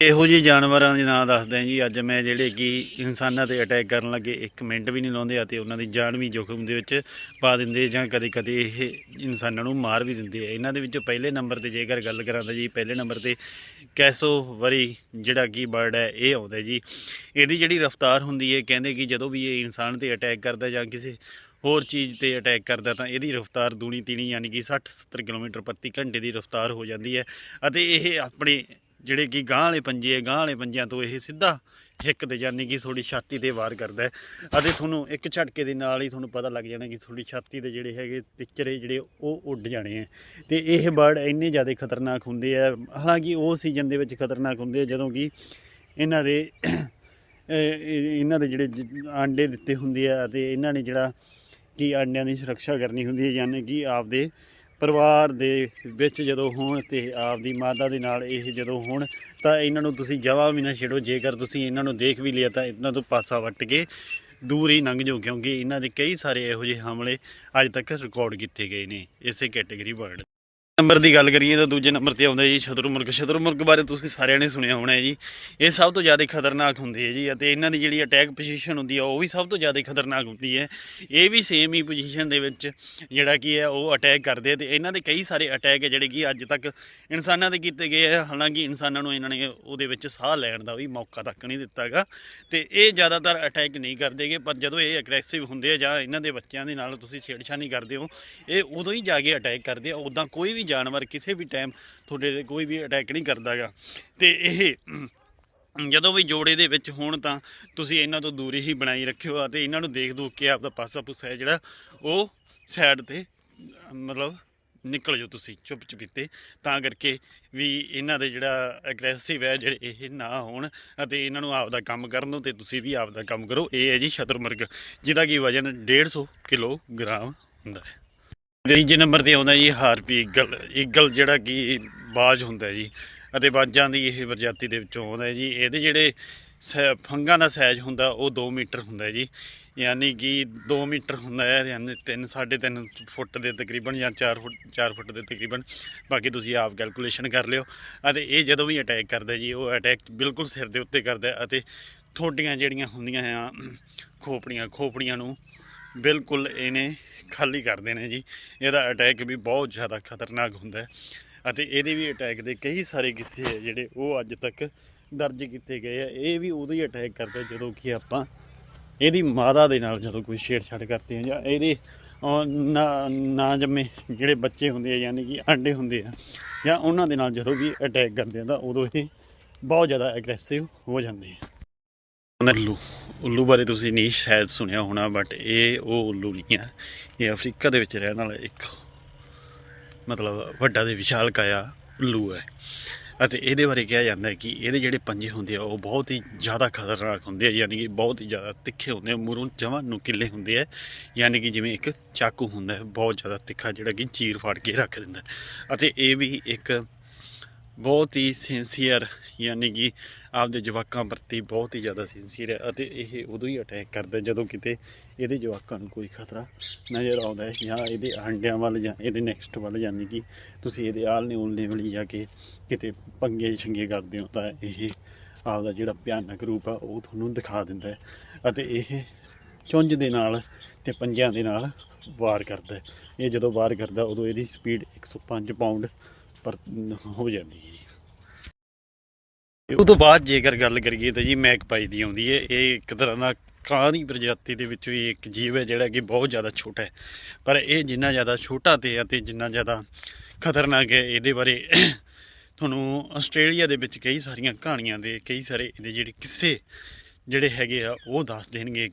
ਇਹੋ ਜਿਹੇ ਜਾਨਵਰਾਂ ਦੇ ਨਾਂ ਦੱਸਦੇ ਹਾਂ ਜੀ। ਅੱਜ ਮੈਂ ਜਿਹੜੇ ਕਿ ਇਨਸਾਨਾਂ ਤੇ ਅਟੈਕ ਕਰਨ ਲੱਗੇ, ਇੱਕ ਮਿੰਟ ਵੀ ਨਹੀਂ ਲਾਉਂਦੇ ਅਤੇ ਉਹਨਾਂ ਦੀ ਜਾਨ ਵੀ ਜੋਖਮ ਦੇ ਵਿੱਚ ਪਾ ਦਿੰਦੇ ਜਾਂ ਕਦੇ ਕਦੇ ਇਹ ਇਨਸਾਨਾਂ ਨੂੰ ਮਾਰ ਵੀ ਦਿੰਦੇ ਆ। ਇਹਨਾਂ ਦੇ ਵਿੱਚੋਂ ਪਹਿਲੇ ਨੰਬਰ ਤੇ ਜੇਕਰ ਗੱਲ ਕਰਾਂ ਤਾਂ ਜੀ, ਪਹਿਲੇ ਨੰਬਰ ਤੇ ਕੈਸੋ ਵਰੀ ਜਿਹੜਾ ਕਿ ਬਰਡ ਹੈ, ਇਹ ਆਉਂਦਾ ਜੀ। ਇਹਦੀ ਜਿਹੜੀ ਰਫ਼ਤਾਰ ਹੁੰਦੀ ਹੈ, ਕਹਿੰਦੇ ਕਿ ਜਦੋਂ ਵੀ ਇਹ ਇਨਸਾਨ ਤੇ ਅਟੈਕ ਕਰਦਾ ਜਾਂ ਕਿਸੇ ਹੋਰ ਚੀਜ਼ ਤੇ ਅਟੈਕ ਕਰਦਾ ਤਾਂ ਇਹਦੀ ਰਫ਼ਤਾਰ ਦੂਣੀ ਤੀਣੀ ਯਾਨੀ ਕਿ 60 70 ਕਿਲੋਮੀਟਰ ਪ੍ਰਤੀ ਘੰਟੇ ਦੀ ਰਫ਼ਤਾਰ ਹੋ ਜਾਂਦੀ ਹੈ ਅਤੇ ਇਹ ਆਪਣੇ ਜਿਹੜੇ ਕਿ ਗਾਂਹ ਵਾਲੇ ਪੰਜੇ ਆ, ਗਾਂਹ ਵਾਲੇ ਪੰਜਿਆਂ ਤੋਂ ਇਹ ਸਿੱਧਾ ਹਿੱਕ ਤੇ ਯਾਨੀ ਕਿ ਥੋੜੀ ਛਾਤੀ ਤੇ ਵਾਰ ਕਰਦਾ ਹੈ। ਅਤੇ ਤੁਹਾਨੂੰ ਇੱਕ ਝਟਕੇ ਦੇ ਨਾਲ ਹੀ ਤੁਹਾਨੂੰ ਪਤਾ ਲੱਗ ਜਾਣਾ ਕਿ ਥੋੜੀ ਛਾਤੀ ਦੇ ਜਿਹੜੇ ਹੈਗੇ ਤਿੱਚਰੇ ਜਿਹੜੇ ਉਹ ਉੱਡ ਜਾਣੇ ਆ। ਤੇ ਇਹ ਬਰਡ ਇੰਨੇ ਜ਼ਿਆਦਾ ਖਤਰਨਾਕ ਹੁੰਦੇ ਆ। ਹਾਲਾਂਕਿ ਉਹ ਸੀਜ਼ਨ ਦੇ ਵਿੱਚ ਖਤਰਨਾਕ ਹੁੰਦੇ ਆ ਜਦੋਂ ਕਿ ਇਹਨਾਂ ਦੇ ਇਹਨਾਂ ਦੇ ਜਿਹੜੇ ਆਂਡੇ ਦਿੱਤੇ ਹੁੰਦੇ ਆ ਤੇ ਇਹਨਾਂ ਨੇ ਜਿਹੜਾ ਕਿ ਆਂਡਿਆਂ ਦੀ ਸੁਰੱਖਿਆ ਕਰਨੀ ਹੁੰਦੀ ਹੈ ਯਾਨੀ ਕਿ ਆਪਦੇ ਪਰਿਵਾਰ ਦੇ ਵਿੱਚ ਜਦੋਂ ਹੋਣ ਤੇ ਆਪਦੀ ਮਾਤਾ ਦੇ ਨਾਲ ਇਹ ਜਦੋਂ ਹੋਣ, ਤਾਂ ਇਹਨਾਂ ਨੂੰ ਤੁਸੀਂ ਜਵਾ ਵੀ ਨਾ ਛੇੜੋ। ਜੇਕਰ ਤੁਸੀਂ ਇਹਨਾਂ ਨੂੰ ਦੇਖ ਵੀ ਲਿਆ, ਤਾਂ ਇਹਨਾਂ ਤੋਂ ਪਾਸਾ ਵੱਟ ਕੇ ਦੂਰ ਹੀ ਲੰਘ ਜਾਓ, ਕਿਉਂਕਿ ਇਹਨਾਂ ਦੇ ਕਈ ਸਾਰੇ ਇਹੋ ਜਿਹੇ ਹਮਲੇ ਅੱਜ ਤੱਕ ਰਿਕਾਰਡ ਕੀਤੇ ਗਏ ਨੇ ਇਸੇ ਕੈਟਾਗਰੀ ਵਰਡ ਨੰਬਰ ਦੀ ਗੱਲ ਕਰੀਏ ਤਾਂ ਦੂਜੇ ਨੰਬਰ ਤੇ ਆਉਂਦਾ ਜੀ ਸ਼ਤਰੂਮੁਰਗ ਸ਼ਤਰੂਮੁਰਗ ਬਾਰੇ ਤੁਸੀਂ ਸਾਰਿਆਂ ਨੇ ਸੁਣਿਆ ਹੋਣਾ ਹੈ ਜੀ। ਇਹ ਸਭ ਤੋਂ ਜ਼ਿਆਦਾ ਖਤਰਨਾਕ ਹੁੰਦੇ ਹੈ ਜੀ ਅਤੇ ਇਹਨਾਂ ਦੀ ਜਿਹੜੀ ਅਟੈਕ ਪੋਜੀਸ਼ਨ ਹੁੰਦੀ ਹੈ ਉਹ ਵੀ ਸਭ ਤੋਂ ਜ਼ਿਆਦਾ ਖਤਰਨਾਕ ਹੁੰਦੀ ਹੈ। ਇਹ ਵੀ ਸੇਮ ਹੀ ਪੋਜੀਸ਼ਨ ਦੇ ਵਿੱਚ ਜਿਹੜਾ ਕੀ ਹੈ ਉਹ ਅਟੈਕ ਕਰਦੇ ਆ ਤੇ ਇਹਨਾਂ ਦੇ ਕਈ ਸਾਰੇ ਅਟੈਕ ਹੈ ਜਿਹੜੇ ਕਿ ਅੱਜ ਤੱਕ ਇਨਸਾਨਾਂ ਤੇ ਕੀਤੇ ਗਏ ਹੈ ਹਾਲਾਂਕਿ ਇਨਸਾਨਾਂ ਨੂੰ ਇਹਨਾਂ ਨੇ ਉਹਦੇ ਵਿੱਚ ਸਾਹ ਲੈਣ ਦਾ ਵੀ ਮੌਕਾ ਤੱਕ ਨਹੀਂ ਦਿੱਤਾਗਾ ਤੇ ਇਹ ਜ਼ਿਆਦਾਤਰ ਅਟੈਕ ਨਹੀਂ ਕਰਦੇਗੇ ਪਰ ਜਦੋਂ ਇਹ ਅਗਰੈਸਿਵ ਹੁੰਦੇ ਆ ਜਾਂ ਇਹਨਾਂ ਦੇ ਬੱਚਿਆਂ ਦੇ ਨਾਲ ਤੁਸੀਂ ਛੇੜਛਾਣੀ ਕਰਦੇ ਹੋ, ਇਹ ਉਦੋਂ ਹੀ ਜਾ ਕੇ ਅਟੈਕ ਕਰਦੇ ਆ। ਉਦਾਂ ਕੋਈ ਵੀ ਜਾਨਵਰ ਕਿਸੇ ਵੀ ਟਾਈਮ ਤੁਹਾਡੇ ਤੇ ਕੋਈ ਵੀ ਅਟੈਕ ਨਹੀਂ ਕਰਦਾਗਾ। ਤੇ ਇਹ ਜਦੋਂ ਵੀ ਜੋੜੇ ਦੇ ਵਿੱਚ ਹੋਣ ਤਾਂ ਤੁਸੀਂ ਇਹਨਾਂ ਤੋਂ ਦੂਰੀ ਹੀ ਬਣਾਈ ਰੱਖਿਓ ਅਤੇ ਇਹਨਾਂ ਨੂੰ ਦੇਖ ਦੂਖ ਕੇ ਆਪਦਾ ਪਾਸਾ ਪੁੱਸਾ ਹੈ ਜਿਹੜਾ, ਉਹ ਸਾਈਡ ਤੇ, ਮਤਲਬ ਨਿਕਲ ਜਾਓ ਤੁਸੀਂ ਚੁੱਪ ਚੁਪੀਤੇ ਤਾਂ ਕਰਕੇ ਵੀ ਇਹਨਾਂ ਦੇ ਜਿਹੜਾ ਐਗਰੈਸਿਵ ਹੈ ਜਿਹੜੇ ਇਹ ਨਾ ਹੋਣ ਅਤੇ ਇਹਨਾਂ ਨੂੰ ਆਪਦਾ ਕੰਮ ਕਰਨ ਦਿਓ ਤੇ ਤੁਸੀਂ ਵੀ ਆਪਦਾ ਕੰਮ ਕਰੋ। ਇਹ ਹੈ ਜੀ ਸ਼ਤਰਮੁਰਗ, ਜਿਹਦਾ ਕੀ ਵਜਨ 150 ਕਿਲੋਗ੍ਰਾਮ ਹੁੰਦਾ ਹੈ। ਤੀਜੇ ਨੰਬਰ ਤੇ ਆਉਂਦਾ ਜੀ ਹਾਰਪੀ ਈਗਲ ਈਗਲ ਜਿਹੜਾ ਕਿ ਬਾਜ ਹੁੰਦਾ ਜੀ, ਅਤੇ ਬਾਜਾਂ ਦੀ ਇਹ ਪ੍ਰਜਾਤੀ ਦੇ ਵਿੱਚੋਂ ਆਉਂਦਾ ਜੀ। ਇਹਦੇ ਜਿਹੜੇ ਸੈ- ਫੰਗਾਂ ਦਾ ਸਾਈਜ਼ ਹੁੰਦਾ, ਉਹ 2 ਮੀਟਰ ਹੁੰਦਾ ਜੀ। ਯਾਨੀ ਕਿ 2 ਮੀਟਰ ਹੁੰਦਾ ਹੈ, ਯਾਨੀ 3 3.5 ਫੁੱਟ ਦੇ ਤਕਰੀਬਨ ਜਾਂ 4 ਫੁੱਟ 4 ਫੁੱਟ ਦੇ ਤਕਰੀਬਨ। ਬਾਕੀ ਤੁਸੀਂ ਆਪ ਕੈਲਕੂਲੇਸ਼ਨ ਕਰ ਲਿਓ। ਅਤੇ ਇਹ ਜਦੋਂ ਵੀ ਅਟੈਕ ਕਰਦਾ ਜੀ, ਉਹ ਅਟੈਕ ਬਿਲਕੁਲ ਸਿਰ ਦੇ ਉੱਤੇ ਕਰਦਾ ਅਤੇ ਤੁਹਾਡੀਆਂ ਜਿਹੜੀਆਂ ਹੁੰਦੀਆਂ ਆ, ਖੋਪੜੀਆਂ ਖੋਪੜੀਆਂ ਨੂੰ ਬਿਲਕੁਲ ਇਹਨੇ ਖਾਲੀ ਕਰ ਦੇਣੇ ਜੀ। ਇਹਦਾ ਅਟੈਕ ਵੀ ਬਹੁਤ ਜ਼ਿਆਦਾ ਖਤਰਨਾਕ ਹੁੰਦਾ ਹੈ ਅਤੇ ਇਹਦੇ ਵੀ ਅਟੈਕ ਦੇ ਕਈ ਸਾਰੇ ਕਿੱਸੇ ਹੈ ਜਿਹੜੇ ਉਹ ਅੱਜ ਤੱਕ ਦਰਜ ਕੀਤੇ ਗਏ ਆ। ਇਹ ਵੀ ਉਦੋਂ ਹੀ ਅਟੈਕ ਕਰਦਾ ਜਦੋਂ ਕਿ ਆਪਾਂ ਇਹਦੀ ਮਾਦਾ ਦੇ ਨਾਲ ਜਦੋਂ ਕੋਈ ਛੇੜਛਾੜ ਕਰਦੇ ਆ ਜਾਂ ਇਹਦੇ ਨਾ ਨਾ ਜੰਮੇ ਜਿਹੜੇ ਬੱਚੇ ਹੁੰਦੇ ਆ, ਯਾਨੀ ਕਿ ਆਂਡੇ ਹੁੰਦੇ ਆ, ਜਾਂ ਉਹਨਾਂ ਦੇ ਨਾਲ ਜਦੋਂ ਵੀ ਅਟੈਕ ਕਰਦੇ ਆ ਤਾਂ ਉਦੋਂ ਇਹ ਬਹੁਤ ਜ਼ਿਆਦਾ ਐਗਰੈਸਿਵ ਹੋ ਜਾਂਦੇ ਆ। ਉੱਲੂ। ਉੱਲੂ ਬਾਰੇ ਤੁਸੀਂ ਨਹੀਂ ਸ਼ਾਇਦ ਸੁਣਿਆ ਹੋਣਾ ਬਟ ਇਹ ਉਹ ਉੱਲੂ ਨਹੀਂ ਹੈ। ਇਹ ਅਫਰੀਕਾ ਦੇ ਵਿੱਚ ਰਹਿਣ ਵਾਲਾ ਇੱਕ ਮਤਲਬ ਵੱਡਾ ਤੇ ਵਿਸ਼ਾਲ ਕਾਇਆ ਉੱਲੂ ਹੈ। ਅਤੇ ਇਹਦੇ ਬਾਰੇ ਕਿਹਾ ਜਾਂਦਾ ਹੈ ਕਿ ਇਹਦੇ ਜਿਹੜੇ ਪੰਜੇ ਹੁੰਦੇ ਆ, ਉਹ ਬਹੁਤ ਹੀ ਜ਼ਿਆਦਾ ਖਤਰਨਾਕ ਹੁੰਦੇ ਆ, ਯਾਨੀ ਕਿ ਬਹੁਤ ਹੀ ਜ਼ਿਆਦਾ ਤਿੱਖੇ ਹੁੰਦੇ ਆ ਮੂਰੋਂ ਜਮਾਂ ਨੁਕੀਲੇ ਹੁੰਦੇ ਆ, ਯਾਨੀ ਕਿ ਜਿਵੇਂ ਇੱਕ ਚਾਕੂ ਹੁੰਦਾ ਹੈ, ਬਹੁਤ ਜ਼ਿਆਦਾ ਤਿੱਖਾ ਜਿਹੜਾ ਕਿ ਚੀਰ ਫਾੜ ਕੇ ਰੱਖ ਦਿੰਦਾ ਅਤੇ ਇਹ ਵੀ ਇੱਕ ਬਹੁਤ ਹੀ ਸਿੰਸੀਅਰ ਯਾਨੀ ਕਿ ਆਪਦੇ ਜਵਾਕਾਂ ਪ੍ਰਤੀ ਬਹੁਤ ਹੀ ਜ਼ਿਆਦਾ ਸਿੰਸੀਅਰ ਹੈ ਅਤੇ ਇਹ ਉਦੋਂ ਹੀ ਅਟੈਕ ਕਰਦਾ ਜਦੋਂ ਕਿਤੇ ਇਹਦੇ ਜਵਾਕਾਂ ਨੂੰ ਕੋਈ ਖਤਰਾ ਨਜ਼ਰ ਆਉਂਦਾ ਹੈ ਜਾਂ ਇਹਦੇ ਆਂਡਿਆਂ ਵੱਲ ਜਾਂ ਇਹਦੇ ਨੈਕਸਟ ਵੱਲ ਯਾਨੀ ਕਿ ਤੁਸੀਂ ਇਹਦੇ ਆਲਨੇ ਉਲਨੇ ਵਾਲੀ ਜਾ ਕੇ ਕਿਤੇ ਪੰਗੇ ਛੰਗੇ ਕਰਦੇ ਹੋ ਤਾਂ ਇਹ ਆਪਦਾ ਜਿਹੜਾ ਭਿਆਨਕ ਰੂਪ ਆ ਉਹ ਤੁਹਾਨੂੰ ਦਿਖਾ ਦਿੰਦਾ ਹੈ ਅਤੇ ਇਹ ਚੁੰਝ ਦੇ ਨਾਲ ਤੇ ਪੰਜਿਆਂ ਦੇ ਨਾਲ ਵਾਰ ਕਰਦਾ ਹੈ। ਇਹ ਜਦੋਂ ਵਾਰ ਕਰਦਾ ਉਦੋਂ ਇਹਦੀ ਸਪੀਡ 105 ਪਾਉਂਡ ਪਰ ਹੋ ਜਾਂਦੀ ਹੈ ਉਹ ਤੋਂ ਬਾਅਦ ਜੇਕਰ ਗੱਲ ਕਰੀਏ ਤਾਂ ਜੀ ਮੈਕਪਾਈ ਦੀ ਆਉਂਦੀ ਹੈ। ਇਹ ਇੱਕ ਤਰ੍ਹਾਂ ਦਾ ਕਾਂ ਦੀ ਪ੍ਰਜਾਤੀ ਦੇ ਵਿੱਚੋਂ ਹੀ ਇੱਕ ਜੀਵ ਹੈ ਜਿਹੜਾ ਕਿ ਬਹੁਤ ਜ਼ਿਆਦਾ ਛੋਟਾ ਹੈ। ਪਰ ਇਹ ਜਿੰਨਾ ਜ਼ਿਆਦਾ ਛੋਟਾ ਤੇ ਅਤੇ ਜਿੰਨਾ ਜ਼ਿਆਦਾ ਖਤਰਨਾਕ ਹੈ, ਇਹਦੇ ਬਾਰੇ ਤੁਹਾਨੂੰ ਆਸਟ੍ਰੇਲੀਆ ਦੇ ਵਿੱਚ ਕਈ ਸਾਰੀਆਂ ਕਹਾਣੀਆਂ ਦੇ ਕਈ ਸਾਰੇ ਇਹਦੇ ਜਿਹੜੇ ਕਿੱਸੇ ਜਿਹੜੇ ਹੈਗੇ ਆ ਉਹ ਦੱਸ ਦੇਣਗੇ